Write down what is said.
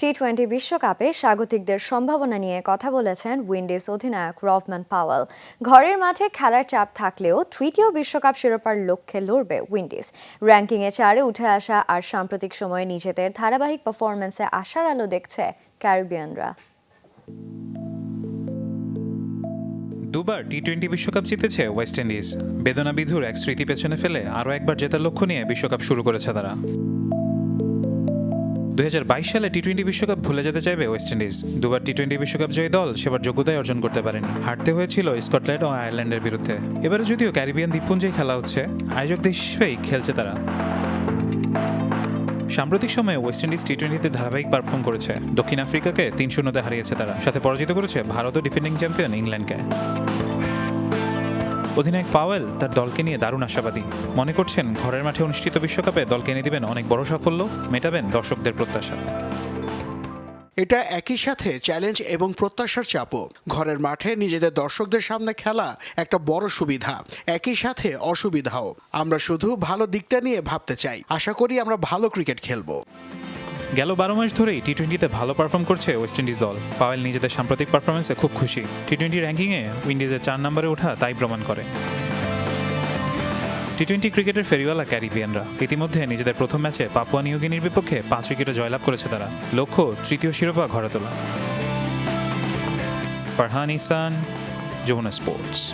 T twenty বিশ্বকাপে স্বাগতিকদের সম্ভাবনা নিয়ে কথা বলেছেন উইন্ডিজ অধিনায়ক রভমান পাওয়াল। ঘরের মাঠে খেলার চাপ থাকলেও তৃতীয় বিশ্বকাপ শিরোপার লক্ষ্যে লড়বে উইন্ডিজ। র্যাঙ্কিংয়ে চারে উঠে আসা আর সাম্প্রতিক সময়ে নিজেদের ধারাবাহিক পারফরমেন্সে আশার আলো দেখছে ক্যারিবিয়ানরা। দুবার টি টোয়েন্টি বিশ্বকাপ জিতেছে ওয়েস্ট ইন্ডিজ। বেদনা বিধুর এক স্মৃতি পেছনে ফেলে আরও একবার জেতার লক্ষ্য নিয়ে বিশ্বকাপ শুরু করেছে তারা। দুই হাজার বাইশ সালে টি টোয়েন্টি বিশ্বকাপ ভুলে যেতে চাইবে ওয়েস্ট ইন্ডিজ। দুবার টি টোয়েন্টি বিশ্বকাপ জয়ী দল সেবার যোগ্যতায় অর্জন করতে পারেনি। হারতে হয়েছিল স্কটল্যান্ড ও আয়ারল্যান্ডের বিরুদ্ধে। এবারে যদিও ক্যারিবিয়ান দ্বীপপুঞ্জেই খেলা হচ্ছে, আয়োজক দেশ হিসেবেই খেলছে তারা। সাম্প্রতিক সময়ে ওয়েস্ট ইন্ডিজ টি টোয়েন্টিতে ধারাবাহিক পারফর্ম করেছে। দক্ষিণ আফ্রিকাকে তিন শূন্যতে হারিয়েছে তারা। সাথে পরাজিত করেছে ভারত ও ডিফেন্ডিং চ্যাম্পিয়ন ইংল্যান্ডকে। অধিনায়ক পাওয়েল তার দলকে নিয়ে দারুণ আশাবাদী। মনে করছেন, ঘরের মাঠে অনুষ্ঠিত বিশ্বকাপে দলকে এনে দিবেন অনেক বড় সাফল্য, মেটাবেন দর্শকদের প্রত্যাশা। এটা একই সাথে চ্যালেঞ্জ এবং প্রত্যাশার চাপও। ঘরের মাঠে নিজেদের দর্শকদের সামনে খেলা একটা বড় সুবিধা, একই সাথে অসুবিধাও। আমরা শুধু ভালো দিকটা নিয়ে ভাবতে চাই। আশা করি আমরা ভালো ক্রিকেট খেলব। গেল বারো মাস ধরেই টি টোয়েন্টিতে ভালো পারফর্ম করছে ওয়েস্ট ইন্ডিজ দল। পাওয়েল নিজেদের সাম্প্রতিক পারফরমেন্সে খুব খুশি। টি টোয়েন্টি র্যাঙ্কিংয়ে উইন্ডিজের চার নম্বরে ওঠা তাই প্রমাণ করে। টি টোয়েন্টি ক্রিকেটের ফেরিওয়ালা ক্যারিবিয়ানরা ইতিমধ্যে নিজেদের প্রথম ম্যাচে পাপুয়া নিউগিনির বিপক্ষে পাঁচ উইকেটে জয়লাভ করেছে তারা। লক্ষ্য, তৃতীয় শিরোপা ঘরে তোলা। ফারহান ইসান, যমুনা স্পোর্টস।